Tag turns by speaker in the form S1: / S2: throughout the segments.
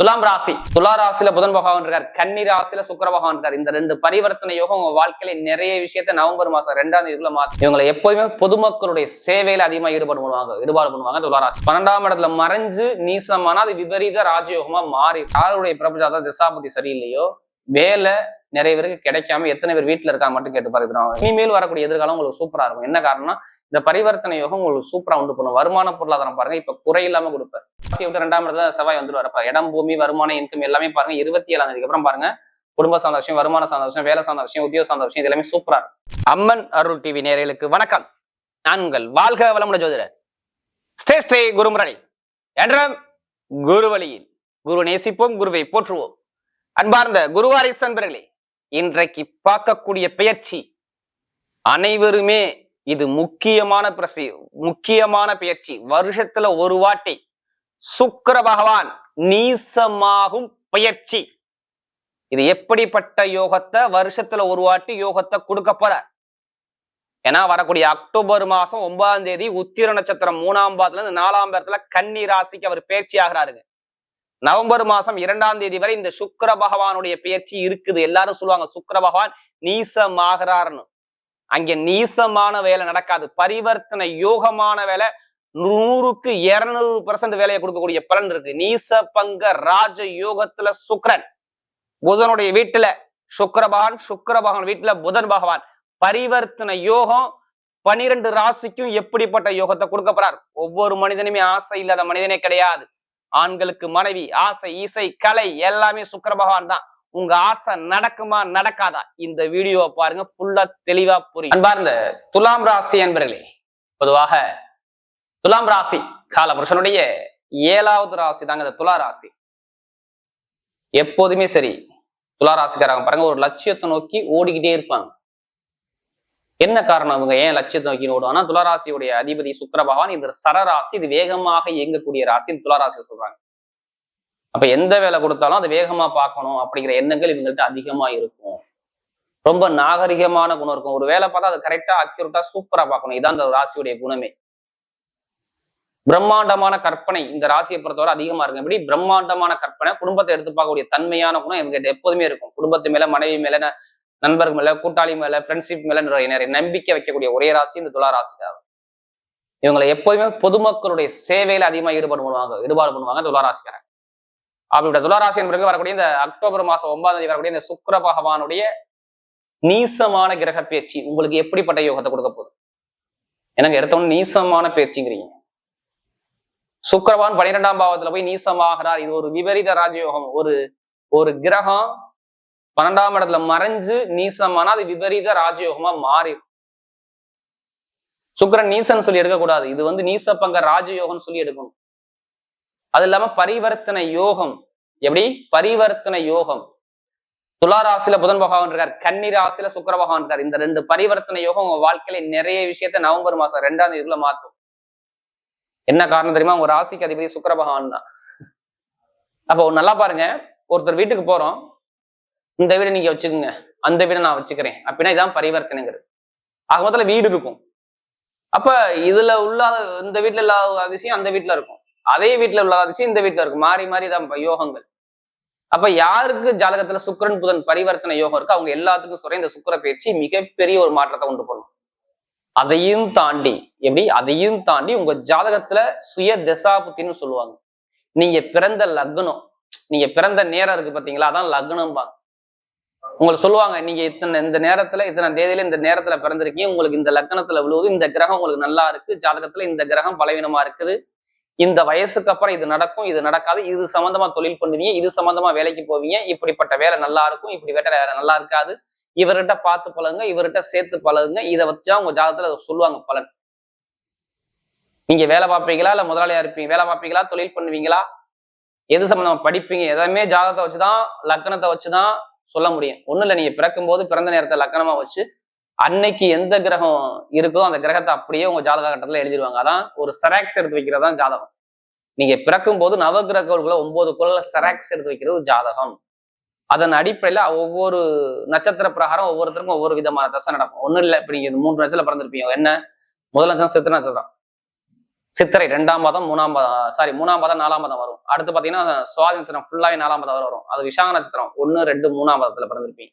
S1: துலாம் ராசி துலா ராசியில புதன் பகவான் இருக்கார் கன்னி ராசியில சுக்கர பகவான் இருக்கார். இந்த ரெண்டு பரிவர்த்தனை யோகம் உங்க வாழ்க்கையில நிறைய விஷயத்த நவம்பர் மாசம் ரெண்டாம் தேதிக்குள்ள மாத்தி இவங்களை எப்போதுமே பொதுமக்களுடைய சேவையில அதிகமா ஈடுபாடு பண்ணுவாங்க ஈடுபாடு பண்ணுவாங்க. துலா ராசி. பன்னெண்டாம் இடத்துல மறைஞ்சு நீசமான அது விபரீத ராஜயோகமா மாறி யாருடைய பிரபஞ்சாத திசாபதி சரியில்லையோ வேலை நிறைய பேருக்கு கிடைக்காம எத்தனை பேர் வீட்டுல இருக்கா மட்டும் கேட்டு பாருங்க. இனிமேல் வரக்கூடிய எதிர்காலம் உங்களுக்கு சூப்பரா இருக்கும். என்ன காரணம்னா இந்த பரிவர்த்தனை யோகம் உங்களுக்கு சூப்பரா உண்டு பண்ணும். வருமான பொருளாதாரம் பாருங்க இப்ப குறை இல்லாம கொடுப்பார் விட்டு ரெண்டாம் இடத்துல செவ்வாய் வந்துருவாரு. அப்ப இடம் பூமி வருமான இன்கம் எல்லாமே பாருங்க இருபத்தி ஏழாம் தேதிக்கு அப்புறம் பாருங்க குடும்ப சார்ந்த விஷயம் வருமான சார்ந்த விஷயம் வேலை சார்ந்த விஷயம் உத்தியோக சார்ந்த விஷயம் இது எல்லாமே சூப்பரா இருக்கும். அம்மன் அருள் டிவி நேரலுக்கு வணக்கம். நான் உங்கள் வாழ்க வளமுட ஜோதிடர். ஸ்ரீ ஸ்ரீ குருமுரளி. என்றும் குரு வழியில் குரு நேசிப்போம் குருவை போற்றுவோம். அன்பார்ந்த குருவாரி அன்பர்களே இன்றைக்கு பார்க்கக்கூடிய பெயர்ச்சி அனைவருமே இது முக்கியமான பிரசி முக்கியமான பெயர்ச்சி. வருஷத்துல ஒரு வாட்டி சுக்கர பகவான் நீசமாகும் பெயர்ச்சி. இது எப்படிப்பட்ட யோகத்தை? வருஷத்துல ஒரு வாட்டி யோகத்தை கொடுக்க போற ஏன்னா வரக்கூடிய அக்டோபர் மாசம் ஒன்பதாம் தேதி உத்திர நட்சத்திரம் மூணாம் பாதத்துல இருந்து நாலாம் பாதத்துல கன்னி ராசிக்கு அவர் பயிற்சி ஆகிறாருங்க. நவம்பர் மாசம் இரண்டாம் தேதி வரை இந்த சுக்கர பகவானுடைய பெயர்ச்சி இருக்குது. எல்லாரும் சொல்லுவாங்க சுக்கர பகவான் நீசமாகிறார்னு. அங்கே நீசமான வேலை நடக்காது. பரிவர்த்தனை யோகமான வேலை நூறுக்கு இருநூறு பர்சன்ட் வேலையை கொடுக்கக்கூடிய பலன் இருக்கு. நீச பங்க ராஜ யோகத்துல சுக்கரன். புதனுடைய வீட்டுல சுக்கர பகவான் சுக்கர பகவான் வீட்டுல புதன் பகவான். பரிவர்த்தனை யோகம் பனிரெண்டு ராசிக்கும் எப்படிப்பட்ட யோகத்தை கொடுக்க போறார்? ஒவ்வொரு மனிதனுமே ஆசை இல்லாத மனிதனே கிடையாது. ஆண்களுக்கு மனைவி ஆசை இசை கலை எல்லாமே சுக்கர பகவான் தான். உங்க ஆசை நடக்குமா நடக்காதா? இந்த வீடியோவை பாருங்க ஃபுல்லா தெளிவா புரியும். அன்பார்ந்த துலாம் ராசி என்பர்களே பொதுவாக துலாம் ராசி காலபுருஷனுடைய ஏழாவது ராசி தாங்க இந்த துலா ராசி. எப்போதுமே சரி துலா ராசிக்காரங்க பாருங்க ஒரு லட்சியத்தை நோக்கி ஓடிக்கிட்டே இருப்பாங்க. என்ன காரணம் அவங்க ஏன் லட்சியத்தை நோக்கி ஓடுவாங்கன்னா துளராசியுடைய அதிபதி சுக்கிர பகவான் இந்த சரராசி இது வேகமாக இயங்கக்கூடிய ராசின்னு துளராசி சொல்றாங்க. அப்ப எந்த வேலை கொடுத்தாலும் அதை வேகமா பார்க்கணும் அப்படிங்கிற எண்ணங்கள் இவங்கள்ட்ட அதிகமா இருக்கும். ரொம்ப நாகரிகமான குணம் இருக்கும். ஒரு வேலை பார்த்தா அது கரெக்டா அக்யூரட்டா சூப்பரா பார்க்கணும். இதான் அந்த ராசியுடைய குணமே. பிரம்மாண்டமான கற்பனை இந்த ராசியை பொறுத்தவரை அதிகமா இருக்கு எப்படி? பிரம்மாண்டமான கற்பனை குடும்பத்தை எடுத்து பார்க்கக்கூடிய தன்மையான குணம் இவங்க எப்போதுமே இருக்கும். குடும்பத்து மேல மனைவி மேல நண்பர்கள் மேல கூட்டாளி மேல ஃப்ரெண்ட்ஷிப் மேல நிறைய நம்பிக்கை வைக்கக்கூடிய ஒரே ராசி இந்த துலா இவங்களை எப்போதுமே பொதுமக்களுடைய சேவையில அதிகமா ஈடுபாடு பண்ணுவாங்க ஈடுபாடு பண்ணுவாங்க துலா அப்படிப்பட்ட துளாராசி என்பதற்கு வரக்கூடிய இந்த அக்டோபர் மாசம் ஒன்பதாம் தேதி வரக்கூடிய இந்த சுக்கர பகவானுடைய நீசமான கிரக பயிற்சி உங்களுக்கு எப்படிப்பட்ட யோகத்தை கொடுக்க போகுது? எனக்கு எடுத்தவொன்னு நீசமான பயிற்சிங்கிறீங்க சுக்கரவான் பன்னிரெண்டாம் பாவத்துல போய் நீசமாகிறார். இது ஒரு விபரீத ராஜயோகம். ஒரு ஒரு கிரகம் பன்னெண்டாம் இடத்துல மறைஞ்சு நீசமானா அது விபரீத ராஜயோகமா மாறி சுக்கிரன் நீசன் சொல்லி எடுக்கக்கூடாது. இது வந்து நீசப்பங்க ராஜயோகம்னு சொல்லி எடுக்கணும். அது இல்லாம பரிவர்த்தனை யோகம். எப்படி? பரிவர்த்தனை யோகம். துலா ராசியில புதன் பகவான் இருக்கார். கன்னி ராசியில சுக்கர பகவான் இருக்கார். இந்த ரெண்டு பரிவர்த்தனை யோகம் உங்க வாழ்க்கையில நிறைய விஷயத்த நவம்பர் மாசம் ரெண்டாம் தேதிக்குள்ள மாத்தும் என்ன காரணம் தெரியுமா? உங்க ராசிக்கு அதிபதி சுக்கர பகவான் தான். அப்போ நல்லா பாருங்க. ஒருத்தர் வீட்டுக்கு போறோம். இந்த வீடு நீங்க வச்சுக்கோங்க. அந்த வீடை நான் வச்சுக்கிறேன். அப்படின்னா இதான் பரிவர்த்தனைங்கிறது. ஆக மொத்தத்துல வீடு இருக்கும். அப்ப இதுல உள்ள இந்த வீட்டுல இல்லாத அதிசயம் அந்த வீட்டுல இருக்கும். அதே வீட்டுல உள்ள அதிசயம் இந்த வீட்டுல இருக்கும். மாறி மாறி தான் யோகங்கள். அப்ப யாருக்கு ஜாதகத்துல சுக்கிரன் புதன் பரிவர்த்தனை யோகம் இருக்கு அவங்க எல்லாத்துக்கும் சொல்ற இந்த சுக்கிர பயிற்சி மிகப்பெரிய ஒரு மாற்றத்தை உண்டு பண்ணும். அதையும் தாண்டி எப்படி? அதையும் தாண்டி உங்க ஜாதகத்துல சுய தசாபுத்தின்னு சொல்லுவாங்க. நீங்க பிறந்த லக்னம் நீங்க பிறந்த நேரம் இருக்கு பாத்தீங்களா? அதான் லக்னம்பாங்க. உங்களுக்கு சொல்லுவாங்க நீங்க இத்தனை இந்த நேரத்துல இத்தனை தேதியில இந்த நேரத்துல பிறந்திருக்கீங்க. உங்களுக்கு இந்த லக்னத்துல விழுவது இந்த கிரகம் உங்களுக்கு நல்லா இருக்கு. ஜாதகத்துல இந்த கிரகம் பலவீனமா இருக்குது. இந்த வயசுக்கு அப்புறம் இது நடக்கும் இது நடக்காது. இது சம்பந்தமா தொழில் பண்ணுவீங்க இது சம்பந்தமா வேலைக்கு போவீங்க. இப்படிப்பட்ட வேலை நல்லா இருக்கும். இப்படி வேட்டை வேலை நல்லா இருக்காது. இவர்கிட்ட பார்த்து பழகுங்க இவர்கிட்ட சேர்த்து பழகுங்க. இதை வச்சா உங்க ஜாதகத்துல சொல்லுவாங்க பலன். நீங்க வேலை பார்ப்பீங்களா? இல்ல முதலாளியா இருப்பீங்க. வேலை பார்ப்பீங்களா? தொழில் பண்ணுவீங்களா? எது சம்பந்தமா படிப்பீங்க? எதையுமே ஜாதகத்தை வச்சுதான் லக்கணத்தை வச்சுதான் சொல்ல முடியும். ஒன்றும் இல்ல நீங்க பிறக்கும் போது பிறந்த நேரத்தை லக்கணமா வச்சு அன்னைக்கு எந்த கிரகம் இருக்கோ அந்த கிரகத்தை அப்படியே உங்க ஜாதக கட்டத்துல எழுதிடுவாங்க அதான் ஒரு செராக்ஸ் எடுத்து வைக்கிறது தான் ஜாதகம். நீங்க பிறக்கும் போது நவகிரகங்களுக்குள்ள ஒன்பது குழல செராக்ஸ் எடுத்து வைக்கிறது ஜாதகம். அதன் அடிப்படையில ஒவ்வொரு நட்சத்திர பிரகாரம் ஒவ்வொருத்தருக்கும் ஒவ்வொரு விதமான தசை நடக்கும். ஒன்றும் இல்லை இப்போ நீங்க இந்த மூன்று நட்சத்திரம் பிறந்திருப்பீங்க. என்ன? முதல் நட்சத்திரம் சித்திர நட்சத்திரம். சித்திரை ரெண்டாம் பாதம் மூணாம் சாரி மூணாம் பாதம் நாலாம் பாதம் வரும். அடுத்து பாத்தீங்கன்னா சுவாதி நட்சத்திரம் ஃபுல்லாவே நாலாம் பாதம் வரும். அது விஷாக நட்சத்திரம். ஒன்று ரெண்டு மூணாம் பாதத்துல பிறந்திருப்பீங்க.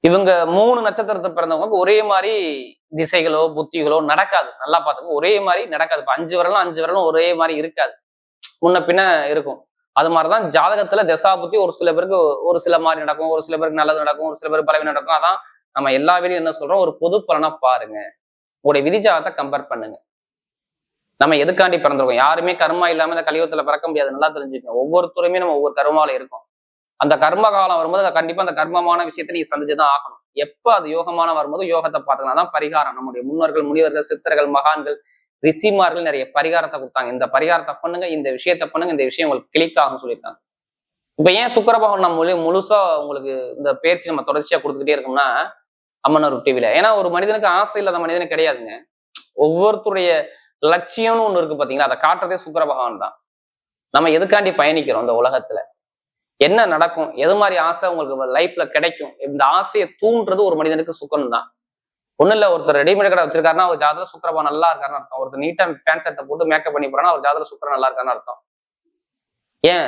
S1: இவங்க மூணு நட்சத்திரத்தை பிறந்தவங்களுக்கு ஒரே மாதிரி திசைகளோ புத்திகளோ நடக்காது. நல்லா பார்த்துக்கோ ஒரே மாதிரி நடக்காது. இப்போ அஞ்சு வரலும் அஞ்சு வரலும் ஒரே மாதிரி இருக்காது. முன்ன பின்ன இருக்கும். அது மாதிரிதான் ஜாதகத்துல தசா புத்தி ஒரு சில பேருக்கு ஒரு சில மாதிரி நடக்கும். ஒரு சில பேருக்கு நல்லது நடக்கும். ஒரு சில பேருக்கு பலவீனம் நடக்கும். அதான் நம்ம எல்லா வேலையும் என்ன சொல்றோம்? ஒரு பொது பலனா பாருங்க. உங்களுடைய விதி ஜாதகத்தை கம்பேர் பண்ணுங்க. நம்ம எதுக்காண்டி பிறந்திருக்கோம்? யாருமே கர்மா இல்லாம இந்த கலியுகத்துல பிறக்க முடியாது. நல்லா தெரிஞ்சுக்கணும் ஒவ்வொருத்தருமே நம்ம ஒவ்வொரு கர்மாவில இருக்கும். அந்த கர்ம காலம் வரும்போது அதை கண்டிப்பா அந்த கர்மமான விஷயத்தை நீங்க சந்திச்சுதான் ஆகணும். எப்ப அது யோகமான வரும்போது யோகத்தை பார்த்துக்கலாம். அதான் பரிகாரம். நம்முடைய முன்னோர்கள் முனிவர்கள் சித்தர்கள் மகான்கள் ரிஷிமார்கள் நிறைய பரிகாரத்தை கொடுத்தாங்க. இந்த பரிகாரத்தை பண்ணுங்க இந்த விஷயத்த பண்ணுங்க இந்த விஷயம் உங்களுக்கு கிளிக் ஆகும் சொல்லியிருக்காங்க. இப்ப ஏன் சுக்கரபகவான் நம்ம முழு முழுசா உங்களுக்கு இந்த பயிற்சி நம்ம தொடர்ச்சியா கொடுத்துக்கிட்டே இருக்கோம்னா அம்மனர் டிவில ஏன்னா ஒரு மனிதனுக்கு ஆசை இல்லாத மனிதனுக்கு கிடையாதுங்க. ஒவ்வொருத்தருடைய லட்சியம்னு ஒண்ணு இருக்கு பாத்தீங்களா? அதை காட்டுறதே சுக்கர பகவான் தான். நம்ம எதுக்காண்டி பயணிக்கிறோம் இந்த உலகத்துல? என்ன நடக்கும்? எது மாதிரி ஆசை உங்களுக்கு லைஃப்ல கிடைக்கும்? இந்த ஆசையை தூண்டுறது ஒரு மனிதனுக்கு சுக்கரம் தான். ஒண்ணு இல்ல ஒருத்தர் ரெடிமேட் கடை வச்சிருக்காருன்னா அவர் ஜாதகம் சுக்கரபா நல்லா இருக்காருன்னு அர்த்தம். ஒருத்தர் நீட்டா ஃபேன் சட்டை போட்டு மேக்கப் பண்ணி போறான்னா அவர் ஜாதகம் சுக்கரம் நல்லா இருக்காருன்னு அர்த்தம். ஏன்?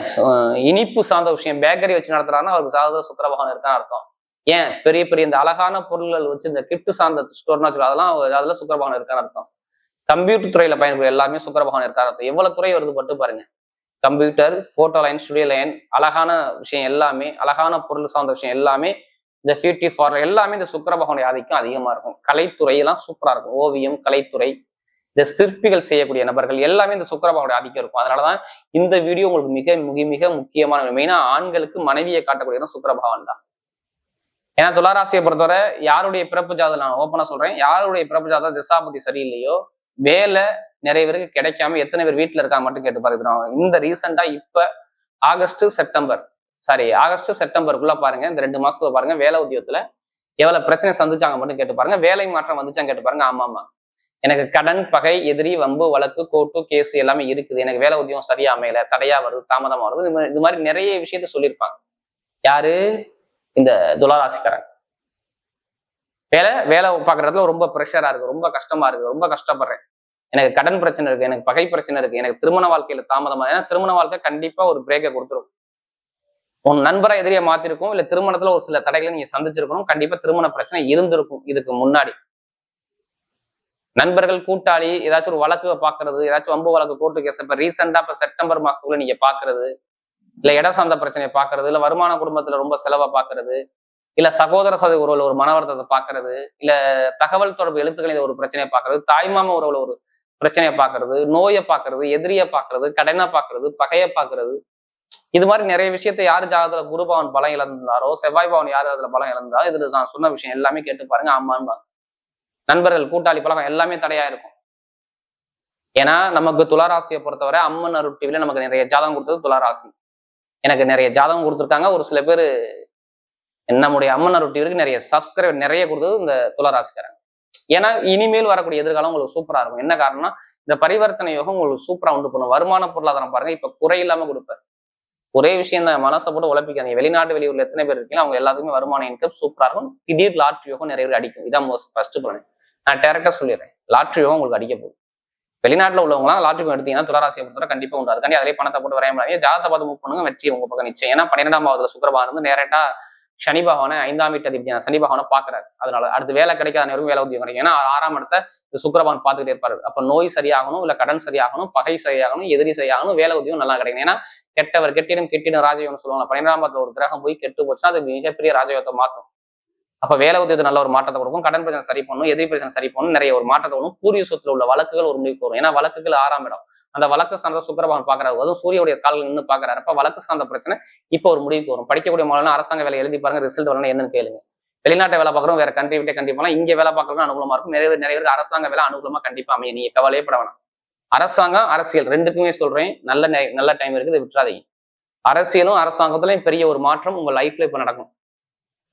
S1: இனிப்பு சார்ந்த விஷயம் பேக்கரி வச்சு நடத்துறாருன்னா அவருக்கு ஜாதகம் சுக்கரபகவான் இருக்கான்னு அர்த்தம். ஏன்? பெரிய பெரிய இந்த அழகான பொருள்கள் வச்சு இந்த கிஃப்ட் சார்ந்த ஸ்டோர்னா வச்சுக்கோ அதெல்லாம் அதுல சுக்கரபகவான் இருக்கான்னு அர்த்தம். கம்ப்யூட்டர் துறையில பயன்படுத்த எல்லாமே சுக்கரபகவான் இருக்காரு. எவ்வளவு துறை வருது பட்டு பாருங்க. Computer photo line studio line அழகான விஷயம் எல்லாமே அழகான பொருள் சார்ந்த விஷயம் எல்லாமே இந்த ஃபியூட்டி ஃபார் எல்லாமே இந்த சுக்கர பகவானுடைய ஆதிக்கம் அதிகமா இருக்கும். கலைத்துறை எல்லாம் சூப்பரா இருக்கும். ஓவியம் கலைத்துறை இந்த சிற்பிகள் செய்யக்கூடிய நபர்கள் எல்லாமே இந்த சுக்கர பகவானுடைய ஆதிக்கம் இருக்கும். அதனாலதான் இந்த வீடியோ உங்களுக்கு மிக மிக மிக முக்கியமான மெயினா ஆண்களுக்கு மனைவியை காட்டக்கூடிய சுக்கர பகவான் தான். ஏன்னா துளாராசியை பொறுத்தவரை யாருடைய பிறப்பு ஜாதகம் நான் ஓப்பனா சொல்றேன். யாருடைய பிறப்பு ஜாதகம் திசாபதி சரியில்லையோ வேலை நிறைய பேருக்கு கிடைக்காம எத்தனை பேர் வீட்டில் இருக்கா மட்டும் கேட்டு பாருங்க. இந்த ரீசெண்டா இப்ப ஆகஸ்ட் செப்டம்பர் சாரி ஆகஸ்ட் செப்டம்பருக்குள்ள பாருங்க. இந்த ரெண்டு மாசத்துல பாருங்க வேலை உத்தியோகத்துல எவ்வளவு பிரச்சனை சந்திச்சாங்க மட்டும் கேட்டு பாருங்க. வேலை மாற்றம் வந்துச்சாங்க கேட்டு பாருங்க. ஆமா ஆமா எனக்கு கடன் பகை எதிரி வம்பு வழக்கு கோர்ட்டு கேஸ் எல்லாமே இருக்குது. எனக்கு வேலை உத்தியோகம் சரியா அமையல தடையா வருது தாமதமா வருது. மாதிரி- இது மாதிரி நிறைய விஷயத்த சொல்லியிருப்பாங்க. யாரு? இந்த துளாராசிக்காரன் வேலை வேலை பார்க்குறதுல ரொம்ப ப்ரெஷராக இருக்குது ரொம்ப கஷ்டமா இருக்கு ரொம்ப கஷ்டப்படுறேன். எனக்கு கடன் பிரச்சனை இருக்கு எனக்கு பகை பிரச்சனை இருக்குது எனக்கு திருமண வாழ்க்கையில தாமதமா ஏன்னா திருமண வாழ்க்கை கண்டிப்பா ஒரு பிரேக்கை கொடுத்துரும். உன் நண்பரை எதிரியை மாத்திருக்கும் இல்ல திருமணத்துல ஒரு சில தடைகளை நீங்க சந்திச்சிருக்கணும் கண்டிப்பா திருமண பிரச்சனை இருந்திருக்கும் இதுக்கு முன்னாடி. நண்பர்கள் கூட்டாளி ஏதாச்சும் ஒரு வழக்கு பாக்குறது ஏதாச்சும் வம்பு வழக்கு கோர்ட்டு கேஸ் இப்ப ரீசெண்டா இப்ப செப்டம்பர் மாசத்துக்குள்ள நீங்க பாக்குறது இல்ல இட சார்ந்த பிரச்சனையை பாக்குறது இல்ல வருமான குடும்பத்துல ரொம்ப செலவை பாக்குறது இல்ல சகோதர சதை உறவுல ஒரு மனவரத்தத்தை பாக்குறது இல்ல தகவல் தொடர்பு எழுத்துக்களில் ஒரு பிரச்சனையை பாக்குறது தாய்மாம உறவுல ஒரு பிரச்சனையை பாக்குறது நோயை பாக்குறது எதிரியை பாக்குறது கடனை பாக்குறது பகையை பாக்குறது இது மாதிரி நிறைய விஷயத்த யார் ஜாதகத்துல குரு பவன் பலம் இழந்தாரோ செவ்வாய் பவன் யார் அதுல பலம் இழந்தாரோ இதுல நான் சொன்ன விஷயம் எல்லாமே கேட்டு பாருங்க. ஆமான்னு நண்பர்கள் கூட்டாளி பழக்கம் எல்லாமே தடையா இருக்கும். ஏன்னா நமக்கு துளாராசியை பொறுத்தவரை அம்மன் அருட்டிவில நமக்கு நிறைய ஜாதகம் கொடுத்தது துளாராசி. எனக்கு நிறைய ஜாதகம் கொடுத்துருக்காங்க. ஒரு சில பேர் நம்முடைய அம்மன் அருள் வரைக்கும் நிறைய சப்ஸ்கிரைபர் நிறைய கொடுத்தது இந்த துளராசிக்காரங்க. ஏன்னா இனிமேல் வரக்கூடிய எதிர்காலம் உங்களுக்கு சூப்பரா இருக்கும். என்ன காரணம்னா இந்த பரிவர்த்தனை யோகம் உங்களுக்கு சூப்பரா உண்டு பண்ணும். வருமான பொருளாதாரம் பாருங்க இப்ப குறை இல்லாம கொடுப்பேன் ஒரே விஷயம் தான் மனசை போட்டு உழப்பிக்காதீங்க. வெளிநாட்டு வெளியூர்ல எத்தனை பேர் இருக்கீங்க அவங்க எல்லாத்துக்குமே வருமான இன்கம் சூப்பரா இருக்கும். திடீர் லாட்ரி யோகம் நிறைய பேர் அடிக்கும். இதான் மோஸ்ட் ஃபர்ஸ்ட் பண்ணு நான் டேரக்டா சொல்லிடுறேன். லாட்ரி யோகம் உங்களுக்கு அடிக்க போகுது. வெளிநாட்டில் உள்ளவங்களாம் லாட்ரி எடுத்தீங்கன்னா துளராசியை பொறுத்தவரை கண்டிப்பாக உண்டு. அதுக்காண்டி அதிலே பணத்தை போட்டு வரைய முடியாது. ஜாதகத்தை பார்த்து மூவ் பண்ணுங்க வெற்றி உங்க பக்கம் நிச்சயம். ஏன்னா பன்னிரெண்டாம் பாவத்தில் சுக்கரபாரம் வந்து நேரட்டா சனி பகவானை ஐந்தாம் வீட்டு அதிபதியான சனி பகவானை பாக்குறாரு அதனால அடுத்து வேலை கிடைக்காத நேரம் வேலை உதவி கிடைக்கும். ஏன்னா ஆறாம் இடத்த சுக்கரபான் பார்த்துக்கிட்டே இருப்பாரு. அப்ப நோய் சரியாகணும் இல்ல கடன் சரியாகணும் பகை சரியாகணும் எதிரி சரியாகணும் வேலை உத்தியோகம் நல்லா கிடைக்கும். ஏன்னா கெட்டவர் கெட்டிடம் கெட்டிடம் ராஜயோகம் சொல்லுவாங்க. பன்னிரெண்டாம் ஒரு கிரகம் போய் கெட்டு போச்சுன்னா அது மிகப்பெரிய ராஜயோகத்தை மாற்றும். அப்ப வேலை உத்தியத்தை நல்ல ஒரு மாற்றத்தை கொடுக்கும். கடன் பிரச்சனை சரி பண்ணணும் எதிரி பிரச்சனை சரி பண்ணணும் நிறைய ஒரு மாற்றத்தை கொடுக்கும். பூரிய சொத்துல உள்ள வழக்குகள் ஒரு முடிவுக்கு வரும். ஏன்னா வழக்குகள் ஆறாம் இடம். அந்த வழக்கு சார்ந்த சுக்கரபகவான் பாக்குறாரு. அதுவும் சூரியனுடைய கால்கள் நின்று பாக்குறாரு. அப்ப வழக்கு சார்ந்த பிரச்சனை இப்போ ஒரு முடிவுக்கு வரும். படிக்கக்கூடிய மாணவன் அரசாங்க வேலை எழுதி பாருங்க ரிசல்ட் வரணும் என்னன்னு கேளுங்க. வெளிநாட்டை வேலை பார்க்குறோம் வேற கண்ட்ரி விட்டே கண்டிப்பா இங்க வேலை பார்க்கறது அனுகூலமா இருக்கும். நிறைய பேர் நிறைய பேருக்கு அரசாங்க வேலை அனுகூலமா கண்டிப்பா அமையும். நீங்க கவலையே பட வேணாம். அரசாங்கம் அரசியல் ரெண்டுக்குமே சொல்றேன். நல்ல நல்ல டைம் இருக்குது விட்டுறாதீங்க. அரசியலும் அரசாங்கத்துலயும் பெரிய ஒரு மாற்றம் உங்க லைஃப்ல இப்ப நடக்கும்.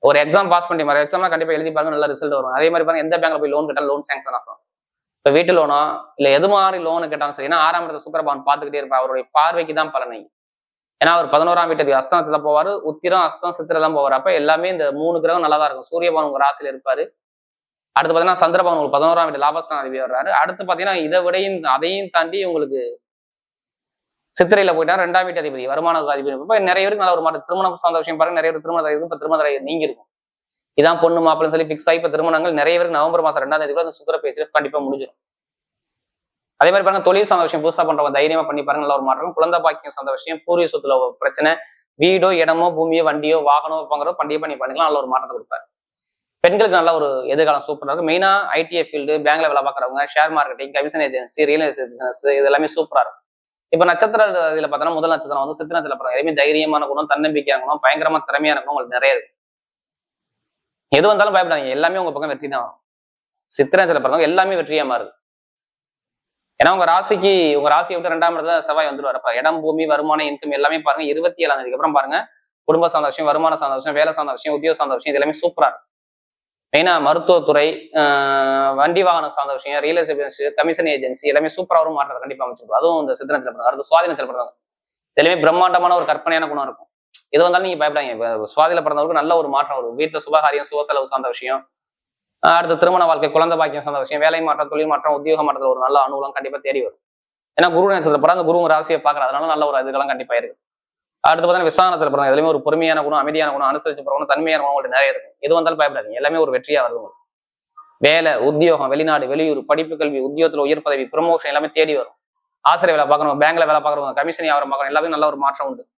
S1: ஒரு எக்ஸாம் பாஸ் பண்ணி மாதிரி எக்ஸாம்லாம் கண்டிப்பா எழுதி பாருங்க நல்ல ரிசல்ட் வரும். அதே மாதிரி பாருங்க எந்த பேங்க்ல போய் லோன் கேட்டாலும் லோன் சேங்ஷன் ஆகும் இப்ப வீட்டு லோனோ இல்ல எது மாதிரி லோனு கேட்டாலும் சரி ஏன்னா ஆறாம் இடத்த சுக்கரபான் பார்த்துக்கிட்டே இருப்பார். அவருடைய பார்வைக்கு தான் பலனை. ஏன்னா அவர் பதினோராம் வீட்டுக்கு அஸ்தமத்துல போவாரு உத்திரம் அஸ்தம் சித்திரம் தான் போவார். அப்ப எல்லாமே இந்த மூணு கிரகம் நல்லா தான் இருக்கும் சூரியபான் உங்க ராசியில இருப்பாரு. அடுத்து பார்த்தீங்கன்னா சந்திரபவன் உங்களுக்கு பதினோராம் வீட்டு லாபஸ்தான் அதிபதி வர்றாரு. அடுத்து பார்த்தீங்கன்னா இதை விடையும் அதையும் தாண்டி உங்களுக்கு சித்திரையில போயிட்டா ரெண்டாம் வீட்டு அதிபதி வருமான அதிபதி. இப்போ நிறைய பேருக்கு நல்ல ஒரு மாற்றம் திருமணம் சார்ந்த விஷயம் பாருங்க. நிறைய பேர் திருமண இப்போ திருமண நீங்க இருக்கும் இதான் பொண்ணு மாப்பிள்ளன்னு சொல்லி ஃபிக்ஸ் ஆகி இப்போ திருமணங்கள் நிறைய பேருக்கு நவம்பர் மாசம் ரெண்டாம் தேதி கூட அந்த சுக்கர பேச்சு கண்டிப்பா முடிஞ்சிடும். அதே மாதிரி பாருங்க தொழில் சார்ந்த விஷயம் புதுசா பண்றவங்க தைரியமா பண்ணி பாருங்க நல்ல ஒரு மாற்றம். குழந்தை பாக்கியம் சார்ந்த விஷயம் பூர்வீக சொத்துல பிரச்சனை. வீடோ இடமோ பூமியோ வண்டியோ வாகனோ வாங்குறதோ கண்டிப்பா பண்ணி பண்ணிக்கலாம் நல்ல ஒரு மாற்றத்தை கொடுப்பாரு. பெண்களுக்கு நல்ல ஒரு எதிர்காலம் சூப்பரா இருக்கும். மெயினா ஐடிஐ ஃபீல்டு பேங்க்ல வேலை பார்க்குறவங்க share marketing commission agency real estate business இது எல்லாமே சூப்பரா இருக்கும். இப்ப நட்சத்திர இதுல பார்த்தோன்னா முதல் நட்சத்திரம் வந்து சித்திர நட்சத்திரம். எல்லாமே தைரியமான குணம் தன்னம்பிக்கையான குணம் பயங்கரமா திறமையான குணம் உங்களுக்கு நிறைய இருக்கும் எது வந்தாலும் பயப்படாதீங்க. எல்லாமே உங்க பக்கம் வெற்றி தான் சித்திரை சில பிறந்தவங்க எல்லாமே வெற்றியா மாறுது. ஏன்னா உங்க ராசிக்கு உங்க ராசியை விட்டு ரெண்டாம் இடத்துல செவ்வாய் வந்துருவாரு. அப்ப இடம் பூமி வருமானம் இன்கம் எல்லாமே பாருங்க. இருபத்தி ஏழாம் தேதிக்கு அப்புறம் பாருங்க. குடும்ப சார்ந்த விஷயம் வருமான சார்ந்த விஷயம் வேலை சார்ந்த விஷயம் உத்தியோக சார்ந்த விஷயம் இது எல்லாமே சூப்பரா இருக்கும் மெயினா மருத்துவத்துறை ஆஹ் வண்டி வாகனம் சார்ந்த விஷயம் ரியல் எஸ்டேட் கமிஷன் ஏஜென்சி எல்லாமே சூப்பரா வரும் மாற்றம் கண்டிப்பா அமைச்சிருக்கும் அதுவும் இந்த சித்தனை சிலப்படுறாங்க அடுத்து சுவாதின சிலப்படுறாங்க எல்லாமே பிரம்மாண்டமான ஒரு கற்பனையான குணம் இருக்கும். எது வந்தாலும் நீங்க பயப்படாங்க சுவாதியில பிறந்தவருக்கு நல்ல ஒரு மாற்றம் வரும். வீட்டுல சுபகாரியம் சுப செலவு சார்ந்த விஷயம். அடுத்த திருமண வாழ்க்கை குழந்தை பாக்கியம் சார்ந்த விஷயம் வேலை மாற்றம் தொழில் மாற்றம் உத்தியோக மாற்றத்துல ஒரு நல்ல அனுகூலம் கண்டிப்பா தேடி வரும். ஏன்னா குரு நேரத்தில் பிறந்த அந்த குரு உங்க ராசியை பாக்குற அதனால நல்ல ஒரு இதுக்கெல்லாம் கண்டிப்பா இருக்கு. அடுத்து பார்த்தீங்கன்னா விசாரணத்தில் பிறந்த எதுலையுமே ஒரு பொறுமையான குணம் அமைதியான குணம் அனுசரிச்சு போறவங்க தன்மையான குணம் உங்களுக்கு நிறைய இருக்கும். எது வந்தாலும் பயப்படாதீங்க. எல்லாமே ஒரு வெற்றியா வருது வேலை உத்தியோகம் வெளிநாடு வெளியூர் படிப்பு கல்வி உத்தியோகத்தில் உயர் பதவி ப்ரமோஷன் எல்லாமே தேடி வரும். ஆசிரியர் வேலை பார்க்கணும் பேங்க்ல வேலை பார்க்கறவங்க கமிஷன் வியாபாரம் பார்க்கணும் எல்லாமே நல்ல ஒரு மாற்றம் உண்டு.